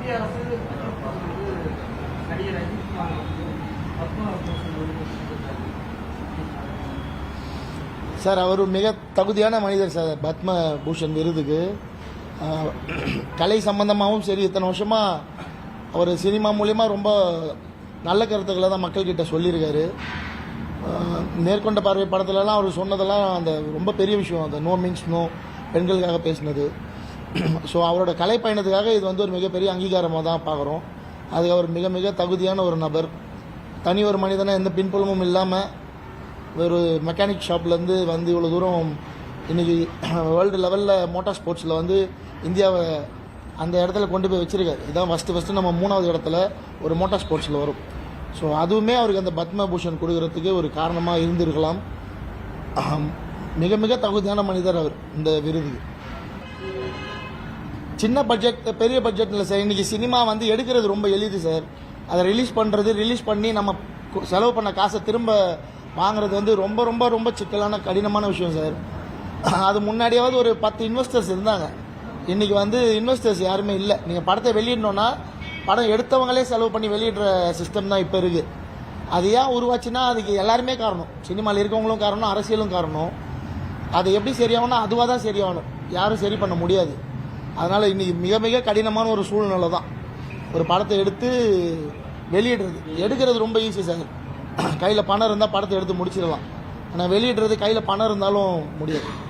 மத்திய அரசு நடிகர் அஜித்குமார் வந்து சார் அவர் மிக தகுதியான மனிதர் சார் பத்ம பூஷன் விருதுக்கு கலை சம்பந்தமாகவும் சரி இத்தனை வருஷமாக அவர் சினிமா மூலயமா ரொம்ப நல்ல கருத்துக்களை தான் மக்கள்கிட்ட சொல்லியிருக்காரு. மேற்கொண்ட நேர்கொண்ட பார்வை படத்துலலாம் அவர் சொன்னதெல்லாம் அந்த ரொம்ப பெரிய விஷயம் அந்த நோ மீன்ஸ் நோ பெண்களுக்காக பேசினது. ஸோ அவரோட கலை பயணத்துக்காக இது வந்து ஒரு மிகப்பெரிய அங்கீகாரமாக தான் பார்க்குறோம். அது அவர் மிக மிக தகுதியான ஒரு நபர். தனி ஒரு மனிதனை எந்த பின்புலமும் இல்லாமல் ஒரு மெக்கானிக் ஷாப்லேருந்து வந்து இவ்வளோ தூரம் இன்னைக்கு வேர்ல்டு லெவலில் மோட்டார் ஸ்போர்ட்ஸில் வந்து இந்தியாவை அந்த இடத்துல கொண்டு போய் வச்சுருக்காரு. இதான் ஃபஸ்ட்டு ஃபஸ்ட்டு நம்ம மூணாவது இடத்துல ஒரு மோட்டார் ஸ்போர்ட்ஸில் வரும். ஸோ அதுவுமே அவருக்கு அந்த பத்மபூஷன் கொடுக்கறதுக்கு ஒரு காரணமாக இருந்திருக்கலாம். மிக மிக தகுதியான மனிதர் அவர் இந்த விருதுக்கு. சின்ன பட்ஜெட் பெரிய பட்ஜெட் இல்லை சார் இன்றைக்கி சினிமா வந்து எடுக்கிறது ரொம்ப எளிது சார். அதை ரிலீஸ் பண்ணுறது ரிலீஸ் பண்ணி நம்ம செலவு பண்ண காசை திரும்ப வாங்குறது வந்து ரொம்ப ரொம்ப ரொம்ப சிக்கலான கடினமான விஷயம் சார். அது முன்னாடியாவது ஒரு பத்து இன்வெஸ்டர்ஸ் இருந்தாங்க. இன்றைக்கி வந்து இன்வெஸ்டர்ஸ் யாருமே இல்லை. நீங்கள் படத்தை வெளியிடணுன்னா படம் எடுத்தவங்களே செலவு பண்ணி வெளியிடுற சிஸ்டம் தான் இப்போ இருக்குது அது ஏன் உருவாச்சுன்னா அதுக்கு எல்லாருமே காரணம். சினிமாவில் இருக்கவங்களும் காரணம் அரசியலும் காரணம். அது எப்படி சரியாகணும் அதுவாக தான் சரியாகணும் யாரும் சரி பண்ண முடியாது. அதனால் இன்னைக்கு மிக மிக கடினமான ஒரு சூழ்நிலை தான். ஒரு படத்தை எடுத்து வெளியிடுறது. எடுக்கிறது ரொம்ப ஈஸி சார் கையில் பணம் இருந்தால் படத்தை எடுத்து முடிச்சிடலாம். ஆனால் வெளியிடுறது கையில் பணம் இருந்தாலும் முடியாது.